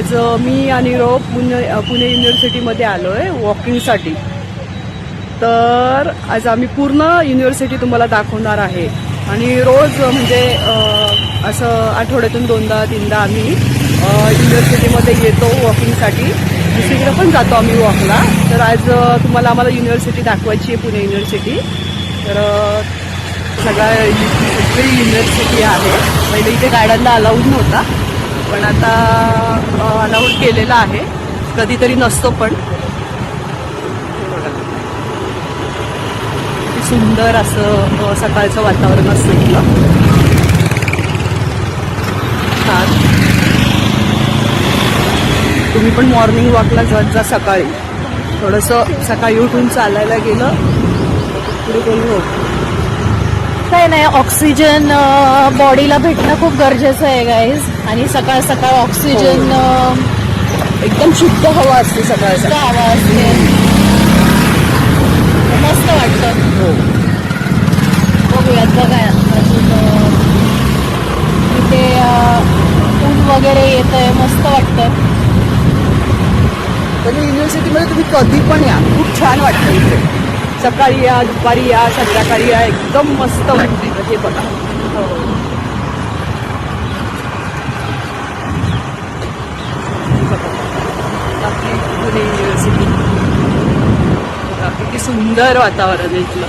आज अ, मी आणि रो पुणे पुणे युनिव्हर्सिटीमध्ये आलो आहे वॉकिंगसाठी. तर आज आम्ही पूर्ण युनिव्हर्सिटी तुम्हाला दाखवणार आहे. आणि रोज म्हणजे असं आठवड्यातून दोनदा तीनदा आम्ही युनिव्हर्सिटीमध्ये येतो वॉकिंगसाठी. दुसरीकडे पण जातो आम्ही वॉकला. तर आज अ, तुम्हाला आम्हाला युनिव्हर्सिटी दाखवायची आहे पुणे युनिव्हर्सिटी. तर सगळ्या सगळी युनिव्हर्सिटी आहे. पहिले इथे गाड्यांना अलाउड नव्हता. पण आता अलाउड केलेला आहे. कधीतरी नसतो पण. सुंदर असं सकाळचं वातावरण असतं इथलं. छान. तुम्ही पण मॉर्निंग वॉकला जात जा सकाळी. थोडंसं सकाळी उठून चालायला गेलं पुढे कोणी होतं काय नाही ऑक्सिजन बॉडीला भेटणं खूप गरजेचं आहे गाईज आणि सकाळ सकाळ ऑक्सिजन एकदम शुद्ध हवा असते सकाळ चा आवाज असते. मस्त वाटतं. हो. बघूयात बघा. अजून इथे ऊन वगैरे येत आहे मस्त वाटतं. तर युनिव्हर्सिटीमध्ये तुम्ही कधी पण या. खूप छान वाटतं इथे. सकाळी या दुपारी या संध्याकाळी या एकदम मस्त वाटते हे बघा. हो. आपली पुणे युनिव्हर्सिटी किती सुंदर वातावरण आहे इथलं.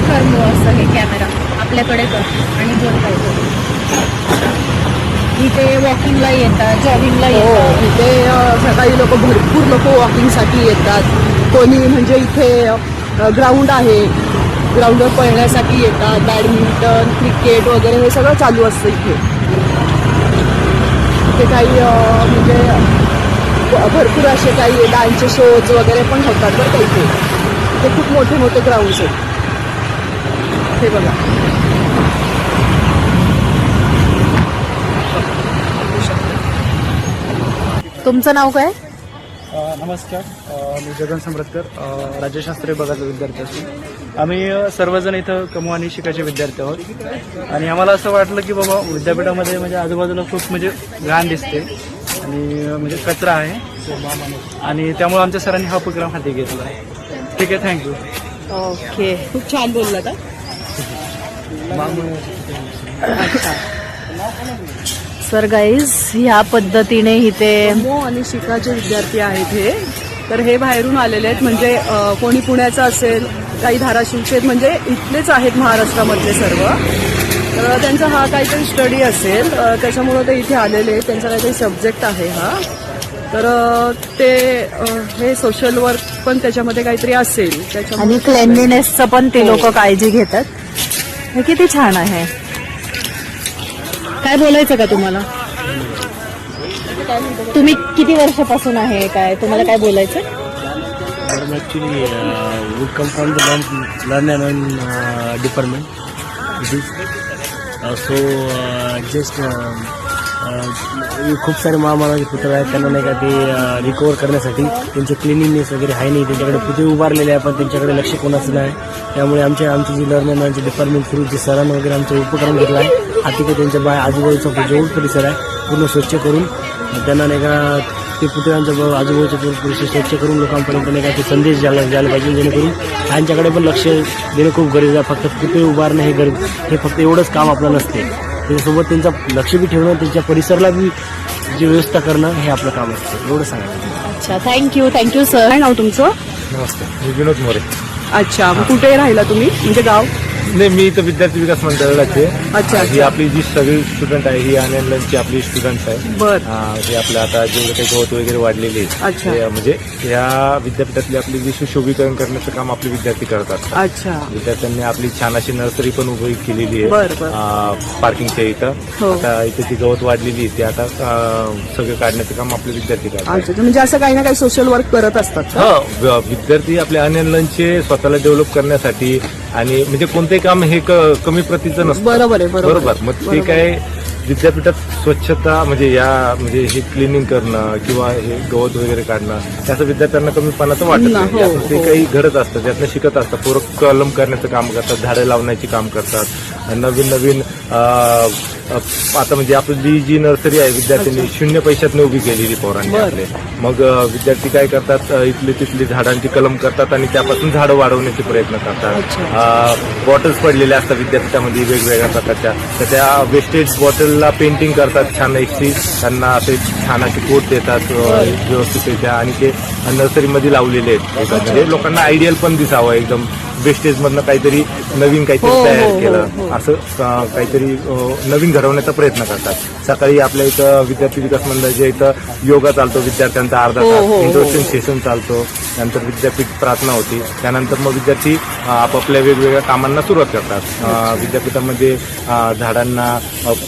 कर मग असं हे कॅमेरा आपल्याकडे कर आणि बोल पाहिजे इथे वॉकिंगला येतात जॉगिंगला येतात. हो, इथे सकाळी लोक भरपूर लोक वॉकिंगसाठी येतात. कोणी म्हणजे इथे ग्राउंड आहे. ग्राउंडवर पळण्यासाठी येतात. बॅडमिंटन क्रिकेट वगैरे हे सगळं चालू असतं इथे. इथे काही म्हणजे भरपूर असे काही डान्सचे शोज वगैरे पण होतात बरं का इथे. इथे खूप मोठे मोठे ग्राउंड्स आहेत. हे बघा. तुमचं नाव काय? नमस्कार. मी जगन समरतकर राज्यशास्त्रीय विभागाचा विद्यार्थी असून. आम्ही सर्वजण इथं कमवानी शिकायचे विद्यार्थी आहोत. आणि आम्हाला असं वाटलं की बाबा विद्यापीठामध्ये म्हणजे आजूबाजूला खूप म्हणजे घाण दिसते. आणि म्हणजे कचरा आहे. आणि त्यामुळे आमच्या सरांनी हा उपक्रम हाती घेतला. ठीक आहे थँक्यू. ओके. खूप छान बोलला का सर गाईज ह्या पद्धतीने इथे मो आणि शिकाचे विद्यार्थी आहेत हे. तर हे बाहेरून आलेले आहेत. म्हणजे कोणी पुण्याचं असेल काही धाराशिवचे म्हणजे इथलेच आहेत महाराष्ट्रामधले सर्व. तर त्यांचा हा काहीतरी स्टडी असेल. त्याच्यामुळं ते इथे आलेले आहेत. त्यांचा काहीतरी सब्जेक्ट आहे हा. तर ते हे सोशल वर्क पण त्याच्यामध्ये काहीतरी असेल. त्याच्यामुळे आणि क्लेनलीनेसचं पण ते लोक काळजी घेतात. हे किती छान आहे. काय बोलायचं का तुम्हाला? तुम्ही किती वर्षापासून आहे? काय? तुम्हाला काय बोलायचं? Madam, actually, uh, we come from the learn, learn and खूप सारे महामानाचे पुतळे आहेत. त्यांना नाही का ते रिकवर करण्यासाठी त्यांचे क्लिनिंगनेस वगैरे आहे नाही. त्यांच्याकडे पुतळे उभारलेले आहे पण त्यांच्याकडे लक्ष कोणाचं नाही. त्यामुळे आमच्या आमची जी लर्न अँड डिपार्टमेंट थ्रू जे सरांनी वगैरे आमचा उपक्रम घेतला आहे हाती की त्यांच्या बाय आजूबाजूचा जो परिसर आहे पूर्ण स्वच्छ करून त्यांना नाही का ते पुतळ्यांच्या ब- आजूबाजूचे पूर्ण परिसर स्वच्छ करून लोकांपर्यंत नाही का ते संदेश द्यायला द्यायला पाहिजे जेणेकरून त्यांच्याकडे पण लक्ष देणं खूप गरजेचं आहे. फक्त पुतळे उभारणं हे गरज हे फक्त एवढंच काम आपलं नसते. त्याच्यासोबत त्यांचं लक्ष बी ठेवणं त्यांच्या परिसराला बी जी व्यवस्था करणं हे आपलं काम असतं. एवढं सांगायचं अच्छा थँक्यू थँक्यू सर नाव तुमचं? नमस्ते. मी विनोद मोरे. अच्छा कुठे राहिला तुम्ही? म्हणजे गाव? नाही मी इथं विद्यार्थी विकास मंडळाचे अच्छा, ही अच्छा. आपली जी सगळी स्टुडंट आहे ही आनंदची आपली स्टुडंट आहे बर हा, हे आपलं आता जेवढं काही गवत वगैरे वाढलेले आहे, अच्छा. म्हणजे या विद्यापीठातली आपली जी सुशोभीकरण करण्याचं काम आपले विद्यार्थी करतात अच्छा विद्यार्थ्यांनी आपली छान अशी नर्सरी पण उभी केलेली बर, बर. आहे पार्किंगच्या इथं हो. आता इथे जी गवत वाढलेली आहे ती आता अं, सगळं काढण्याचं काम आपले विद्यार्थी करतात अच्छा. म्हणजे असं काही ना काही सोशल वर्क करत असतात का हा व- विद्यार्थी आपल्या अनलनचे स्वतःला डेव्हलप करण्यासाठी आणि म्हणजे कोणतेही काम हे क- कमी प्रतीचं नसतं. बरोबर आहे, बरोबर मग ते बरोबर. काय विद्यापीठात स्वच्छता म्हणजे या म्हणजे हे क्लिनिंग करणं किंवा हे गवत वगैरे काढणं त्याचं विद्यार्थ्यांना कमीपणाचं वाटत नाही. हो, यातून ते हो. काही घडत असतं त्यातनं शिकत असतं पोरं कलम करण्याचं काम करतात झाडं लावण्याची काम करतात. नवीन नवीन आता म्हणजे आपली जी नर्सरी आहे विद्यार्थ्यांनी शून्य पैशातनं उभी केलेली पोरांनी. आपले. मग विद्यार्थी काय करतात इथली तिथली झाडांची कलम करतात आणि त्यापासून झाडं वाढवण्याचे प्रयत्न करतात. बॉटल्स पडलेल्या असतात विद्यापीठामध्ये वेगवेगळ्या प्रकारच्या. तर त्या वेस्टेज बॉटलला पेंटिंग करतात. छान एकशी. त्यांना असे छान असे कोट देतात अं, व्यवस्थितरित्या आणि ते नर्सरीमध्ये लावलेले आहेत. म्हणजे लोकांना आयडियल पण दिसावं एकदम. वेस्टेज मधनं काहीतरी नवीन काहीतरी हो, तयार हो, केलं. हो. असं अं, काहीतरी अं, नवीन घडवण्याचा प्रयत्न करतात. सकाळी आपल्या इथं विद्यार्थी विकास मंडळाच्या इथं योगा चालतो विद्यार्थ्यांचा अर्धा हो, तास हो. इंट्रोडक्शन सेशन चालतो त्यानंतर विद्यापीठ प्रार्थना होती. त्यानंतर मग विद्यार्थी अं, आपापल्या वेगवेगळ्या कामांना सुरुवात करतात. अं, विद्यापीठामध्ये अं, झाडांना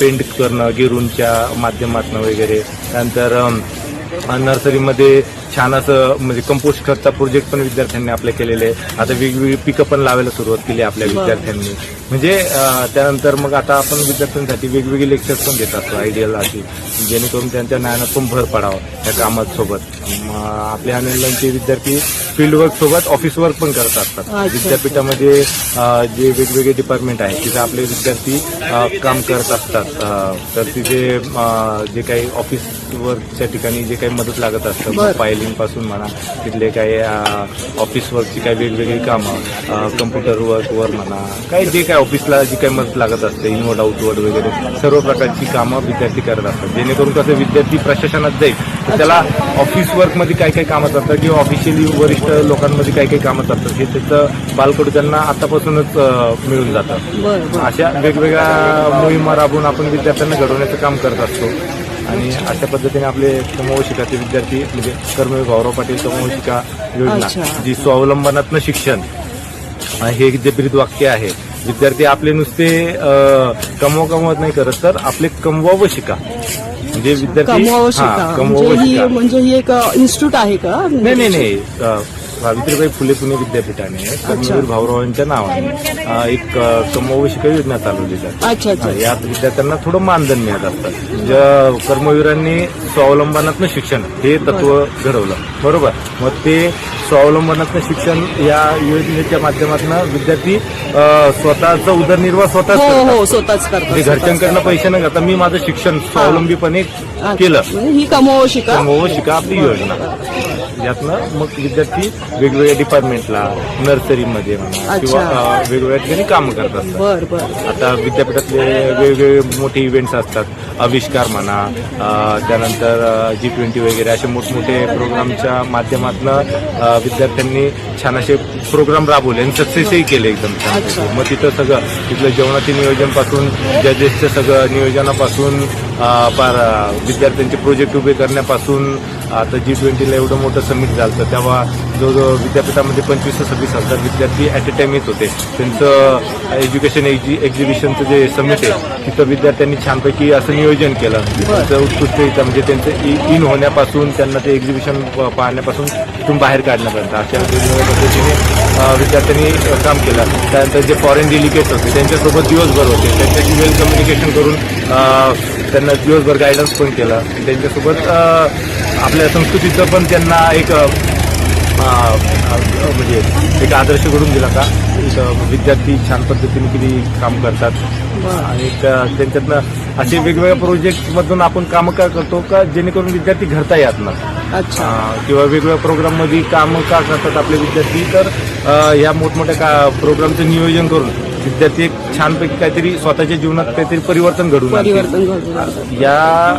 पेंट करणं गिरूंच्या माध्यमातून वगैरे. त्यानंतर अं, नर्सरीमध्ये छान असं म्हणजे कंपोस्ट खतचा प्रोजेक्ट पण विद्यार्थ्यांनी आपले केलेले आहे. आता वेगवेगळी पिकं पण लावायला सुरुवात केली आपल्या विद्यार्थ्यांनी. म्हणजे त्यानंतर मग आता आपण विद्यार्थ्यांसाठी वेगवेगळे लेक्चर्स पण देत असतो आयडियल अशी. जेणेकरून त्यांच्या ज्ञानात पण भर पडावं त्या कामात सोबत म, आपल्या अनिलचे विद्यार्थी फील्ड वर्क सोबत ऑफिस वर्क पण करत असतात. विद्यापीठामध्ये जे वेगवेगळे डिपार्टमेंट आहे तिथे आपले विद्यार्थी काम करत असतात. तर तिथे जे काही ऑफिस वर्कच्या ठिकाणी जे काही मदत लागत असतं बरं. फायलिंगपासून म्हणा तिथले काही ऑफिस वर्कची काही वेगवेगळी कामं कम्प्युटर वर्क वर म्हणा काही जे काही ऑफिसला जी काही मदत लागत असते इनवर्ड आउटवर्ड वगैरे सर्व प्रकारची कामं विद्यार्थी करत असतात. जेणेकरून कसं विद्यार्थी प्रशासनात जाईल तर त्याला ऑफिस वर्कमध्ये काय काय कामं चालतात किंवा ऑफिशियली वरिष्ठ लोकांमध्ये काय काय कामं चालतात. हे त्याचं बालकडू त्यांना आतापासूनच मिळून जातं. अशा वेगवेगळ्या मोहिमा राबवून आपण विद्यार्थ्यांना घडवण्याचं काम करत असतो. आणि अशा पद्धतीने आपले समूह विद्यार्थी म्हणजे कर्मवीर भाऊराव पाटील समूह शिका योजना. जी स्वावलंबनात्मक शिक्षण हे जे ब्रीद वाक्य आहे. विद्यार्थी आपले नुसते कमवा कमवत नाही करत तर आपले कमवावं शिका. म्हणजे विद्यार्थी कमवावं शिका. कमवावं म्हणजे ही शिका. म्हणजे ही एक इन्स्टिट्यूट आहे का? नाही नाही नाही. अ, सावित्रीबाई फुले पुणे विद्यापीठाने कर्मवीर भाऊरावांच्या नावाने एक अ, कमवू शिका योजना चालवली जाते यात विद्यार्थ्यांना थोडं मानधन मिळत असतं. ज्या कर्मवीरांनी स्वावलंबनात्मक शिक्षण हे तत्व घडवलं. बरोबर? मग ते स्वावलंबनात्मक शिक्षण या योजनेच्या माध्यमातून विद्यार्थी स्वतःचा उदरनिर्वाह स्वतःच हो. हो स्वतःच करतात म्हणजे घरच्यांकडनं पैसे न घेता मी माझं शिक्षण स्वावलंबीपणे. केलं. ही कमव शिका शिका आपली योजना. यातनं मग विद्यार्थी वेगवेगळ्या डिपार्टमेंटला नर्सरीमध्ये म्हणा. किंवा वेगवेगळ्या ठिकाणी काम करत असतात आता विद्यापीठातले वेगवेगळे मोठे इव्हेंट्स असतात आविष्कार म्हणा त्यानंतर जी ट्वेंटी वगैरे असे मोठमोठे प्रोग्रामच्या माध्यमातून विद्यार्थ्यांनी छान असे प्रोग्राम राबवले आणि सक्सेसही केले एकदम छान. मग तिथं सगळं तिथलं जेवणाचे नियोजनपासून जजेसचं सगळं नियोजनापासून पार विद्यार्थ्यांचे प्रोजेक्ट उभे करण्यापासून आता जी ट्वेंटीला एवढं मोठं समिट झालं तेव्हा जवळजवळ विद्यापीठामध्ये पंचवीस ते सव्वीस हजार विद्यार्थी ॲट अ टाइम येत होते. त्यांचं एज्युकेशन एक्झिबिशनचं जे समिट आहे तिथं विद्यार्थ्यांनी छानपैकी असं नियोजन केलं. त्यांचं उत्कृष्टरित्या म्हणजे त्यांचं इन होण्यापासून त्यांना ते एक्झिबिशन पाहण्यापासून तिथून बाहेर काढण्यापर्यंत अशा वेगवेगळ्या पद्धतीने विद्यार्थ्यांनी काम केलं. त्यानंतर जे फॉरेन डेलिगेट्स होते त्यांच्यासोबत दिवसभर होते. त्यांच्याशी वेल कम्युनिकेशन करून त्यांना दिवसभर गायडन्स पण केलं. त्यांच्यासोबत आपल्या संस्कृतीचं पण त्यांना एक म्हणजे एक आदर्श घडून दिला का? विद्यार्थी छान पद्धतीने किती काम करतात. आणि त्या- त्यांच्यातनं असे वेगवेगळ्या प्रोजेक्ट मधून आपण कामं का करतो का? जेणेकरून विद्यार्थी घडता येत ना अच्छा. किंवा वेगवेगळ्या प्रोग्राममध्ये काम का करतात आपले विद्यार्थी? तर अं, या मोठमोठ्या का प्रोग्रामचं नियोजन करून विद्यार्थी एक छानपैकी काहीतरी स्वतःच्या जीवनात काहीतरी परिवर्तन घडून. परिवर्तन. या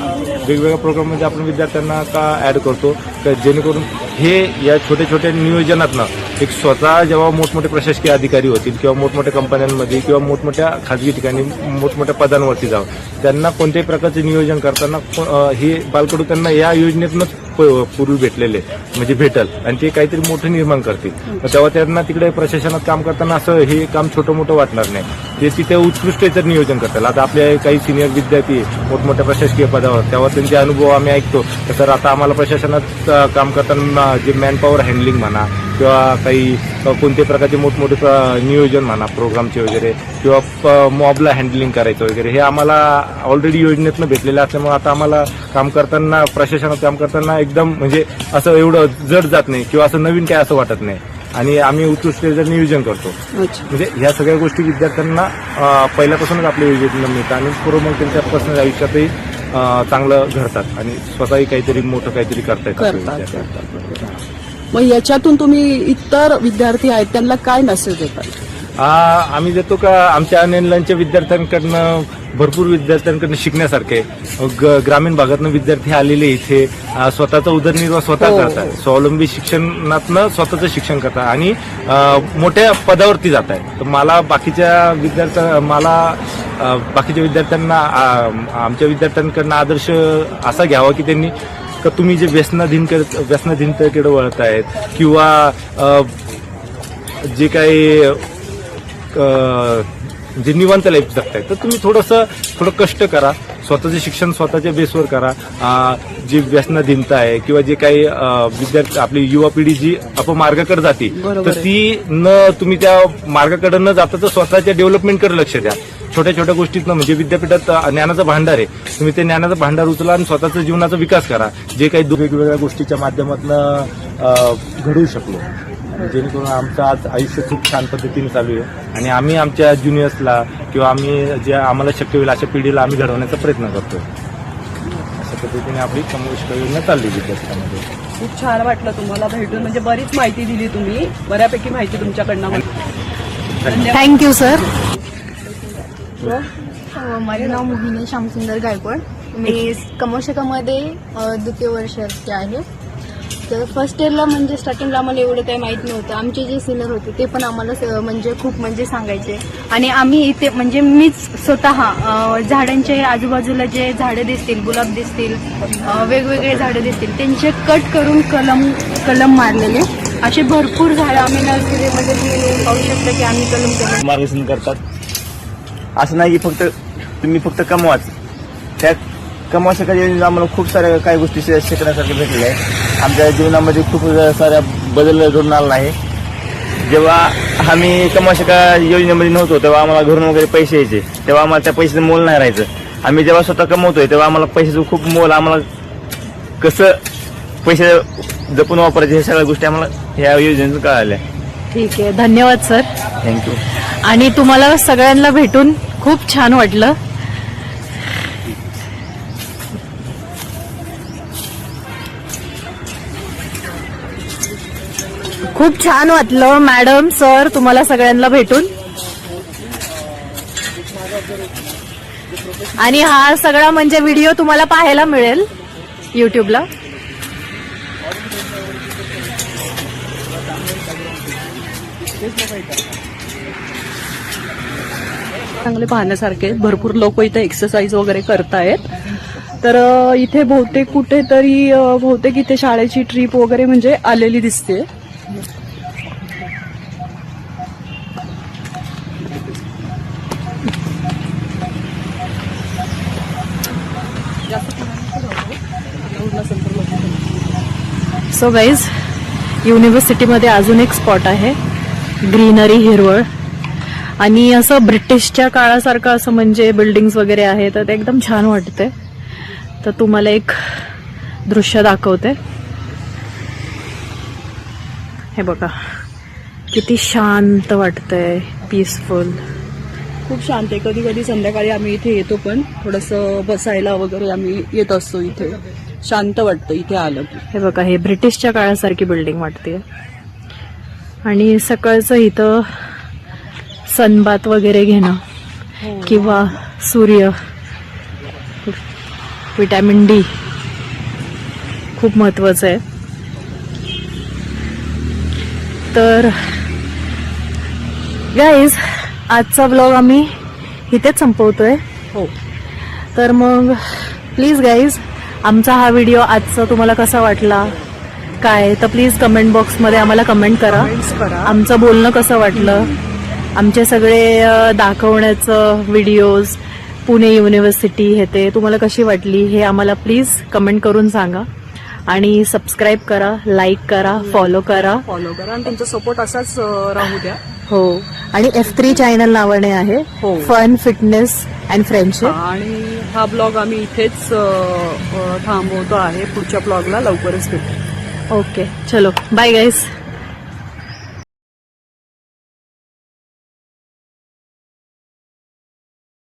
वेगवेगळ्या प्रोग्राममध्ये आपण विद्यार्थ्यांना का ऍड करतो? का जेणेकरून हे या छोट्या छोट्या नियोजनातनं एक स्वतः जेव्हा मोठमोठे प्रशासकीय अधिकारी होतील किंवा मोठमोठ्या कंपन्यांमध्ये किंवा मोठमोठ्या खाजगी ठिकाणी मोठमोठ्या पदांवरती जावं त्यांना कोणत्याही प्रकारचे नियोजन करताना हे बालकडू त्यांना या योजनेतूनच प- पूर्वी भेटलेले म्हणजे भेटल आणि ते काहीतरी मोठं निर्माण करतील. तेव्हा त्यांना तिकडे प्रशासनात काम करताना असं हे काम छोटं मोठं वाटणार नाही. ते तिथे उत्कृष्टतेचं नियोजन करतात. आता आपले काही सिनियर विद्यार्थी मोठमोठ्या प्रशासकीय पदावर तेव्हा त्यांचे अनुभव आम्ही ऐकतो. तर आता आम्हाला प्रशासनात काम करताना जे मॅनपॉवर हँडलिंग म्हणा किंवा काही कोणत्या प्रकारचे मोठमोठे प्र- नियोजन म्हणा प्रोग्रामचे वगैरे किंवा मॉबला हँडलिंग करायचं वगैरे हे आम्हाला ऑलरेडी योजनेतनं भेटलेलं असल्यामुळे आता आम्हाला काम करताना प्रशासनात काम करताना एकदम म्हणजे असं एवढं जड जात नाही किंवा असं नवीन काय असं वाटत नाही. आणि आम्ही उत्कृष्टरित्या नियोजन करतो म्हणजे ह्या सगळ्या गोष्टी विद्यार्थ्यांना पहिल्यापासूनच आपल्या योजनेतून मिळतात आणि पूर्व मग त्यांच्या पर्सनल आयुष्यातही चांगलं घडतात आणि स्वतःही काहीतरी मोठं काहीतरी. करतात बरोबर. मग याच्यातून तुम्ही इतर विद्यार्थी आहेत त्यांना काय मेसेज देतात आम्ही देतो का आमच्या अनिलांच्या विद्यार्थ्यांकडनं भरपूर विद्यार्थ्यांकडनं शिकण्यासारखे आहे. ग- ग्रामीण भागातनं विद्यार्थी आलेले इथे स्वतःचा उदरनिर्वाह स्वतः हो. करतात स्वावलंबी शिक्षणातनं स्वतःचं शिक्षण करतात आणि मोठ्या पदावरती जात आहे तर मला बाकीच्या विद्यार्थ्या मला बाकीच्या विद्यार्थ्यांना आमच्या विद्यार्थ्यांकडनं आदर्श असा घ्यावा की त्यांनी का तुम्ही जे व्यसनाधीन व्यसनाधीनतेकडे वळत आहेत किंवा जे काही जे निवांत लाईफ जगताय तर तुम्ही थोडंसं थोडं कष्ट करा. स्वतःचं शिक्षण स्वतःच्या बेसवर करा. जी व्यसनाधीनता आहे किंवा जे काही विद्यार्थी आपली युवा पिढी जी अपमार्गाकडे जाते तर. ती न तुम्ही त्या मार्गाकडे न जाता तर स्वतःच्या डेव्हलपमेंटकडे लक्ष द्या. छोट्या छोट्या गोष्टीतनं म्हणजे विद्यापीठात ज्ञानाचं भांडार आहे. तुम्ही ते ज्ञानाचं भांडार उचला आणि स्वतःच्या जीवनाचा विकास करा. जे काही वेगवेगळ्या गोष्टीच्या माध्यमातून घडवू शकलो. जेणेकरून आमचं आज आयुष्य खूप छान पद्धतीने चालू आहे. आणि आम्ही आमच्या ज्युनियर्सला किंवा आम्ही जे आम्हाला शक्य होईल अशा पिढीला आम्ही घडवण्याचा प्रयत्न करतो अशा पद्धतीने आपली कमविष्ट योजना चालली विद्यार्थ्यांमध्ये खूप छान वाटलं तुम्हाला भेटून. म्हणजे बरीच माहिती दिली तुम्ही. बऱ्यापैकी माहिती तुमच्याकडनं थँक्यू सर माझे नाव मोहिनी श्यामसुंदर गायकवाड. मी कमोशकामध्ये द्वितीय वर्षाचे आहे. तर फर्स्ट इयरला म्हणजे स्टार्टिंगला आम्हाला एवढं काही माहीत नव्हतं. आमचे जे सिनियर होते ते पण आम्हाला म्हणजे खूप म्हणजे सांगायचे. आणि आम्ही इथे म्हणजे मीच स्वतः झाडांच्या झाडांचे आजूबाजूला जे झाडं दिसतील गुलाब दिसतील वेगवेगळे झाडं दिसतील त्यांचे कट करून कलम कलम मारलेले. असे भरपूर झाडं आम्ही नर्सरीमध्ये पाहू शकतो की आम्ही कलम करून मार्गदर्शन करतात. असं नाही की फक्त तुम्ही फक्त कमवाच. त्या कमवासाठी आम्हाला खूप साऱ्या काही गोष्टी शिकण्यासारख्या भेटलेल्या आहेत. आमच्या जीवनामध्ये खूप साऱ्या बदल घडून आला आहे. जेव्हा आम्ही कमाशिका योजनेमध्ये नव्हतो तेव्हा आम्हाला घरून वगैरे पैसे यायचे. तेव्हा आम्हाला त्या पैशाचं मोल नाही राहायचं. आम्ही जेव्हा स्वतः कमवतोय तेव्हा आम्हाला पैशाचं खूप मोल आम्हाला कसं पैसे जपून वापरायचे हे सगळ्या गोष्टी आम्हाला ह्या योजनेतून कळाल्या. ठीक आहे. धन्यवाद सर. थँक्यू आणि तुम्हाला सगळ्यांना भेटून खूप छान वाटलं. खूप छान वाटलं मॅडम सर तुम्हाला सगळ्यांना भेटून. आणि हा सगळा म्हणजे व्हिडिओ तुम्हाला पाहायला मिळेल युट्यूबला चांगले पाहण्यासारखे भरपूर लोक इथे एक्सरसाइज वगैरे करतायत. तर इथे बहुतेक कुठेतरी बहुतेक इथे शाळेची ट्रिप वगैरे म्हणजे आलेली दिसते. सो गाईज युनिव्हर्सिटीमध्ये अजून एक स्पॉट आहे ग्रीनरी हिरवळ. आणि असं ब्रिटिशच्या काळासारखं असं म्हणजे बिल्डिंग्स वगैरे आहे तर ते एकदम छान वाटते तर तुम्हाला एक दृश्य दाखवते. हे बघा किती शांत वाटतंय पीसफुल खूप शांत आहे. कधी कधी संध्याकाळी आम्ही इथे येतो पण थोडंसं बसायला वगैरे आम्ही येत असतो इथे. शांत वाटतं इथे आलं की. हे बघा हे ब्रिटिशच्या काळासारखी बिल्डिंग वाटते आणि सकाळचं इथं सनबात वगैरे घेणं किंवा सूर्य विटॅमिन डी खूप महत्वाचं आहे. तर गाईज आजचा ब्लॉग आम्ही इथेच संपवतोय. हो. तर मग प्लीज गाईज आमचा हा व्हिडिओ आजचा तुम्हाला कसा वाटला? काय? तर प्लीज कमेंट बॉक्समध्ये आम्हाला कमेंट करा. आमचं बोलणं कसं वाटलं? आमचे सगळे दाखवण्याचं व्हिडिओज पुणे युनिव्हर्सिटी हे ते तुम्हाला कशी वाटली हे आम्हाला प्लीज कमेंट करून सांगा. आणि सबस्क्राईब करा लाईक करा फॉलो करा. फॉलो करा आणि तुमचा सपोर्ट असाच राहू द्या. हो. आणि एफ थ्री चॅनल नावाने आहे. हो. फन फिटनेस अँड फ्रेंडशिप आणि हा ब्लॉग आम्ही इथेच थांबवतो आहे. पुढच्या ब्लॉगला लवकरच भेटू ओके चलो. बाय गाईस